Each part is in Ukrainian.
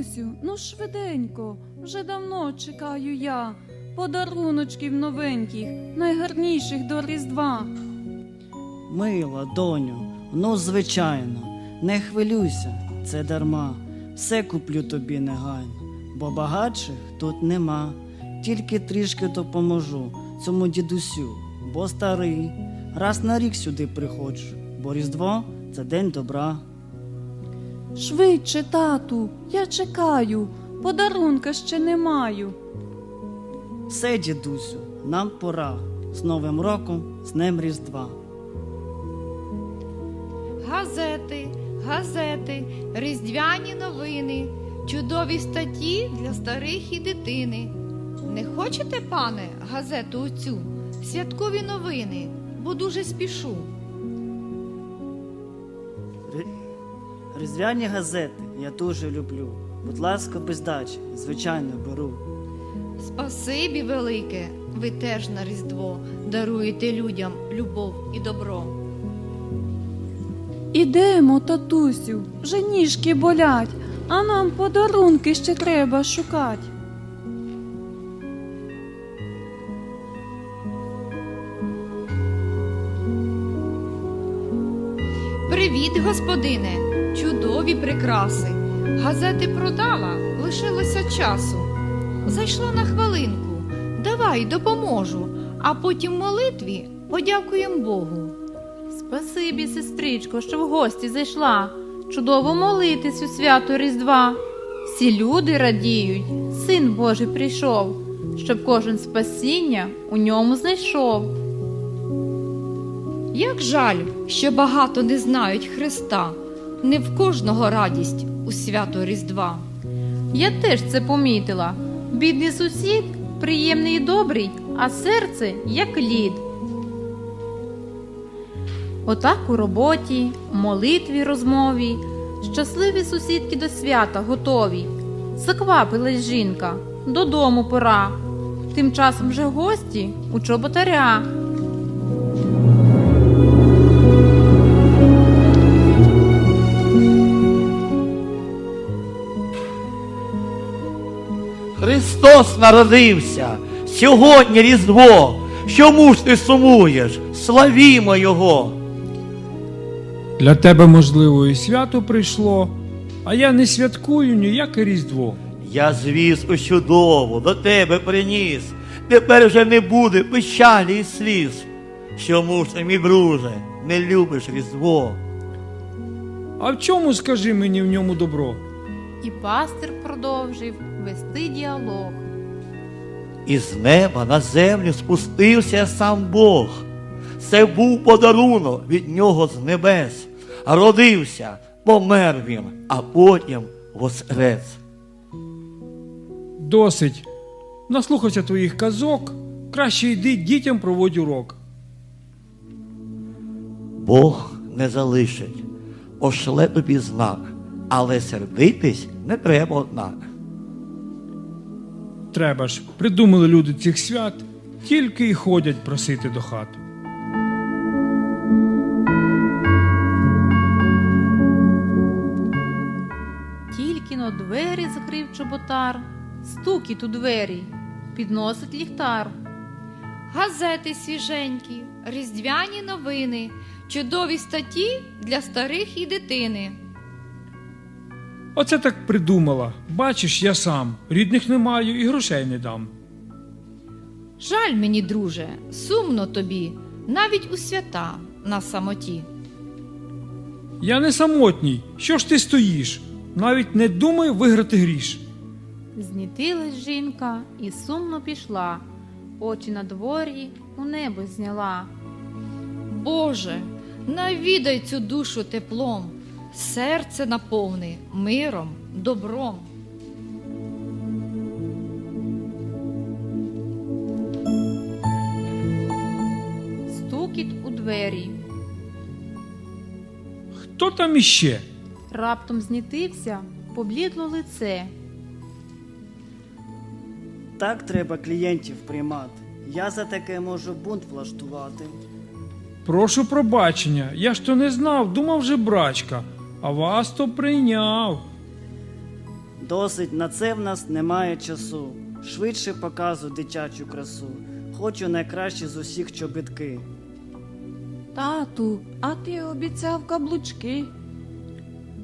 татусю, ну швиденько, вже давно чекаю я. Подаруночків новеньких, найгарніших до Різдва. Мила, доню, ну звичайно, не хвилюйся, це дарма. Все куплю тобі негайно, бо багатших тут нема. Тільки трішки допоможу цьому дідусю, бо старий. Раз на рік сюди приходжу, бо Різдво це день добра. Швидше, тату, я чекаю, подарунка ще не маю. Все, дідусю, нам пора. З Новим роком, з Днем Різдва. Газети, газети, різдвяні новини, чудові статті для старих і дитини. Не хочете, пане, газету оцю, святкові новини, бо дуже спішу. Різдвяні газети я дуже люблю. Будь ласка, без дачі, звичайно беру. Спасибі велике, ви теж на Різдво даруєте людям любов і добро. Ідемо, татусю, вже ніжки болять, а нам подарунки ще треба шукать. Привіт, господине, чудові прикраси. Газети продала, лишилося часу. Зайшла на хвилинку. Давай допоможу, а потім молитві подякуємо Богу. Спасибі, сестричко, що в гості зайшла. Чудово молитись у свято Різдва. Всі люди радіють, син Божий прийшов, щоб кожен спасіння у ньому знайшов. Як жаль, що багато не знають Христа, не в кожного радість у свято Різдва. Я теж це помітила. Бідний сусід приємний і добрий, а серце як лід. Отак у роботі, молитві, розмові, щасливі сусідки до свята готові. Заквапилась жінка, додому пора. Тим часом вже гості у чоботаря. Христос народився, сьогодні Різдво. Чому ж ти сумуєш? Славімо Його! Для тебе, можливо, і свято прийшло, а я не святкую ніяке Різдво. Я звіз у чудову до тебе приніс. Тепер вже не буде печалі і сліз. Чому ж ти, мій друже, не любиш Різдво? А в чому, скажи мені, в ньому добро? І пастир продовжив вести діалог. Із неба на землю спустився сам Бог. Це був подарунок від нього з небес. Родився, помер він, а потім воскрес. Досить. Наслухався твоїх казок, краще йди дітям проводь урок. Бог не залишить, ошле тобі знак, але сердитись не треба однак. Треба ж, придумали люди цих свят, тільки й ходять просити до хат. Тільки но двері закрив чоботар, стукіт у двері, підносить ліхтар. Газети свіженькі, різдвяні новини, чудові статті для старих і дитини. Оце так придумала. Бачиш, я сам. Рідних не маю і грошей не дам. Жаль мені, друже, сумно тобі, навіть у свята на самоті. Я не самотній. Що ж ти стоїш? Навіть не думай виграти гріш. Знітилась жінка і сумно пішла, очі на дворі у небо зняла. Боже, навідай цю душу теплом, серце наповни миром, добром. Стукіт у двері. Хто там іще? Раптом знітився, поблідло лице. Так треба клієнтів приймати. Я за таке можу бунт влаштувати. Прошу пробачення, я ж то не знав, думав же брачка, а вас то прийняв. Досить на це в нас немає часу. Швидше показу дитячу красу. Хочу найкращі з усіх чобітки. Тату, а ти обіцяв каблучки.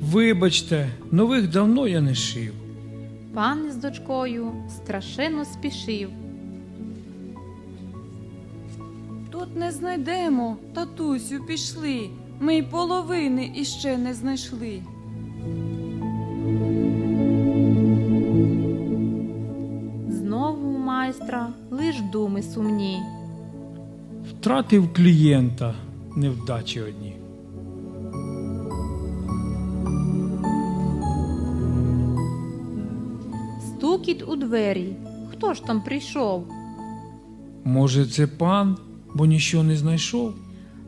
Вибачте, нових давно я не шив. Пан із дочкою страшенно спішив. Тут не знайдемо, татусю, пішли. Ми й половини іще не знайшли. Знову у майстра лиш думи сумні. Втратив клієнта, невдачі одні. Стукіт у двері. Хто ж там прийшов? Може, це пан, бо ніщо не знайшов?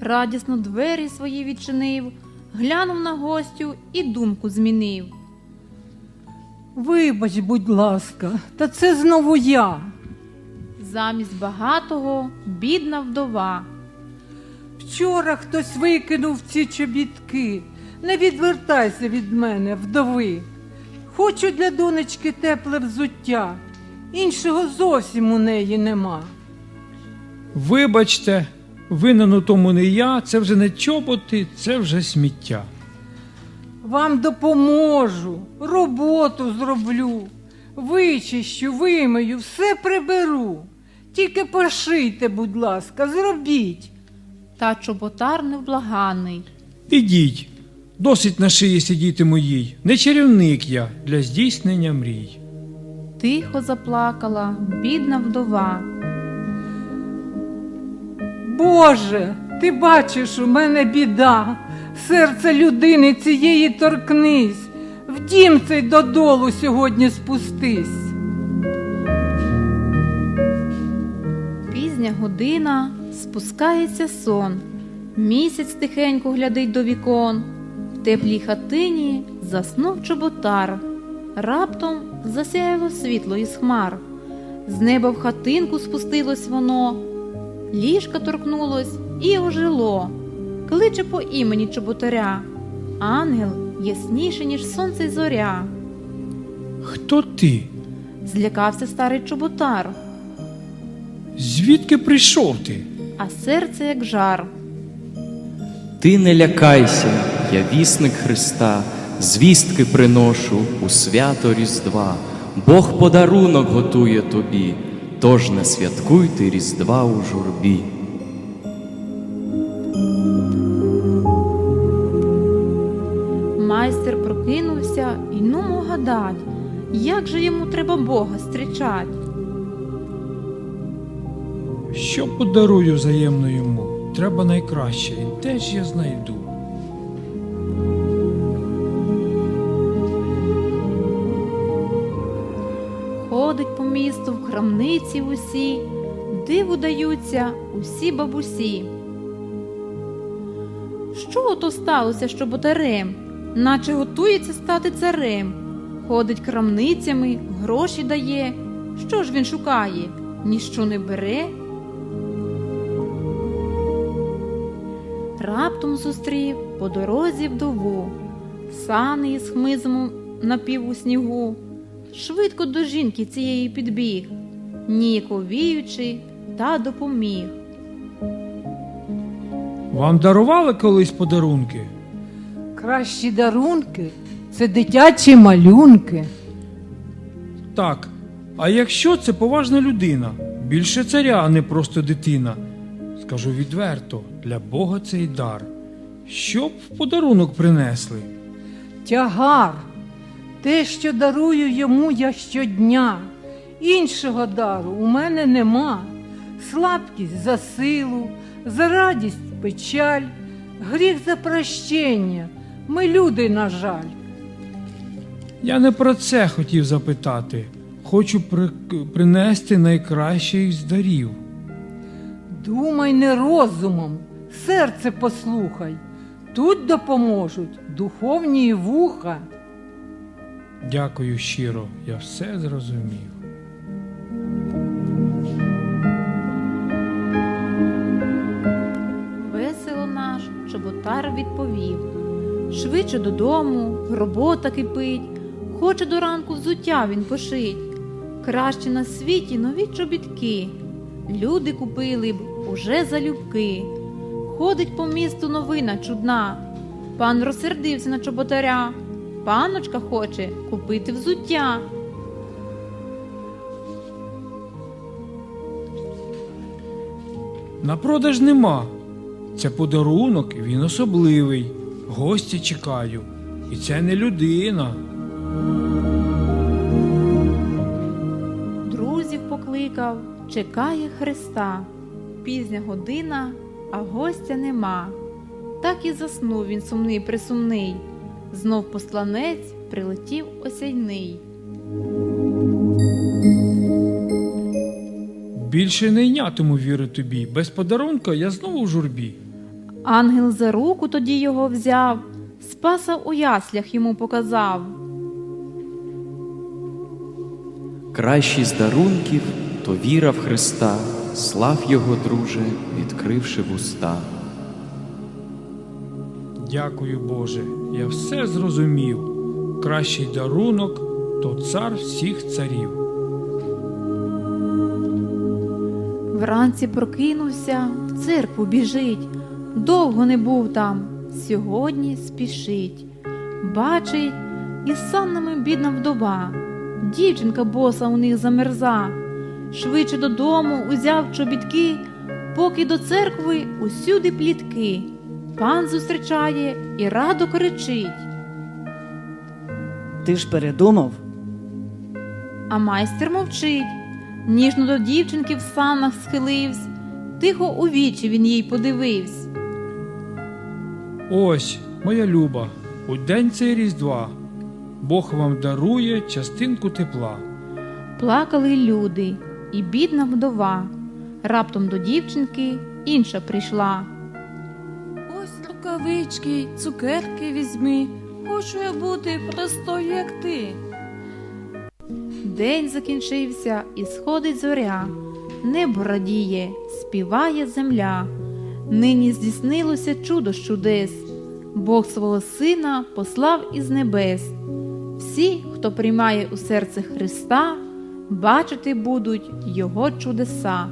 Радісно двері свої відчинив, глянув на гостю і думку змінив. Вибач, будь ласка, та це знову я. Замість багатого бідна вдова. Вчора хтось викинув ці чобітки. Не відвертайся від мене, вдови. Хочу для донечки тепле взуття. Іншого зовсім у неї нема. Вибачте, винен у тому не я, це вже не чоботи, це вже сміття. Вам допоможу, роботу зроблю, вичищу, вимию, все приберу. Тільки пошийте, будь ласка, зробіть. Та чоботар невблаганний. Ідіть, досить на шиї сидіти моїй, не чарівник я для здійснення мрій. Тихо заплакала бідна вдова. Боже, ти бачиш, у мене біда. Серце людини цієї торкнись. В дім цей додолу сьогодні спустись. Пізня година спускається сон. Місяць тихенько глядить до вікон. В теплій хатині заснув чоботар. Раптом засяяло світло із хмар. З неба в хатинку спустилось воно. Ліжка торкнулось і ожило. Кличе по імені чоботаря. Ангел ясніше, ніж сонце й зоря. Хто ти? Злякався старий чоботар, Звідки прийшов ти? а серце як жар. Ти не лякайся, я вісник Христа, звістки приношу у свято Різдва. Бог подарунок готує тобі, тож не святкуй ти Різдва у журбі. Майстер прокинувся і ну гадать, як же йому треба Бога зустрічать. Що подарую взаємно йому? Треба найкраще, і де ж я знайду? Крамниці усі, диву даються усі бабусі. Що ото сталося з чоботарем, наче готується стати царем. Ходить крамницями, гроші дає. Що ж він шукає? Ніщо не бере. Раптом зустрів по дорозі вдову, сани із хмизмом напів у снігу. Швидко до жінки цієї підбіг, ніяковіючи та допоміг. Вам дарували колись подарунки? Кращі дарунки це дитячі малюнки. Так. А якщо це поважна людина, більше царя, а не просто дитина. Скажу відверто, для Бога цей дар. Що б в подарунок принесли? Тягар. Те, що дарую йому я щодня. Іншого дару у мене нема. Слабкість за силу, за радість печаль, гріх за прощення. Ми люди, на жаль. Я не про це хотів запитати. Хочу при... принести найкращий з дарів. Думай не розумом, серце послухай. Тут допоможуть духовні вуха. Дякую щиро, я все зрозумів. Чоботар відповів. Швидше додому, робота кипить. Хоче до ранку взуття він пошить. Краще на світі нові чобітки. Люди купили б уже залюбки. Ходить по місту новина чудна. Пан розсердився на чоботаря. Паночка хоче купити взуття. На продаж нема. Це подарунок, і він особливий. Гостя чекаю. І це не людина. Друзів покликав, чекає Христа. Пізня година, а гостя нема. Так і заснув він сумний присумний. Знов посланець прилетів осяйний. Більше не йнятиму віри тобі. Без подарунка я знову в журбі. Ангел за руку тоді його взяв, спаса у яслях йому показав. Кращий з дарунків то віра в Христа, слав Його, друже, відкривши вуста. Дякую, Боже, я все зрозумів. Кращий дарунок то цар всіх царів. Вранці прокинувся, в церкву біжить. Довго не був там, сьогодні спішить. Бачить, із санними бідна вдова. Дівчинка боса у них замерза. Швидше додому узяв чобітки, поки до церкви усюди плітки. Пан зустрічає і радо кричить. Ти ж передумав? А майстер мовчить, ніжно до дівчинки в санах схиливсь, тихо у вічі він їй подививсь. Ось, моя люба, у день цей Різдва. Бог вам дарує частинку тепла. Плакали люди, і бідна вдова. Раптом до дівчинки інша прийшла. Ось рукавички, цукерки візьми. Хочу я бути простою, як ти. День закінчився і сходить зоря. Небо радіє, співає земля. Нині здійснилося чудо чудес. Бог свого сина послав із небес. Всі, хто приймає у серце Христа, бачити будуть Його чудеса.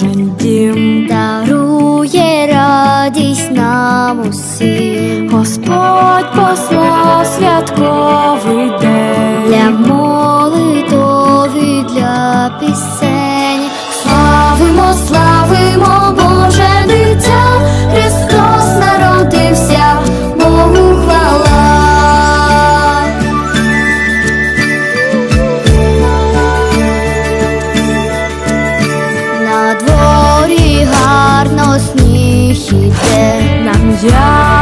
Кожен дім, дарує радість нам усім Господь послав святковий день. для してなんじゃ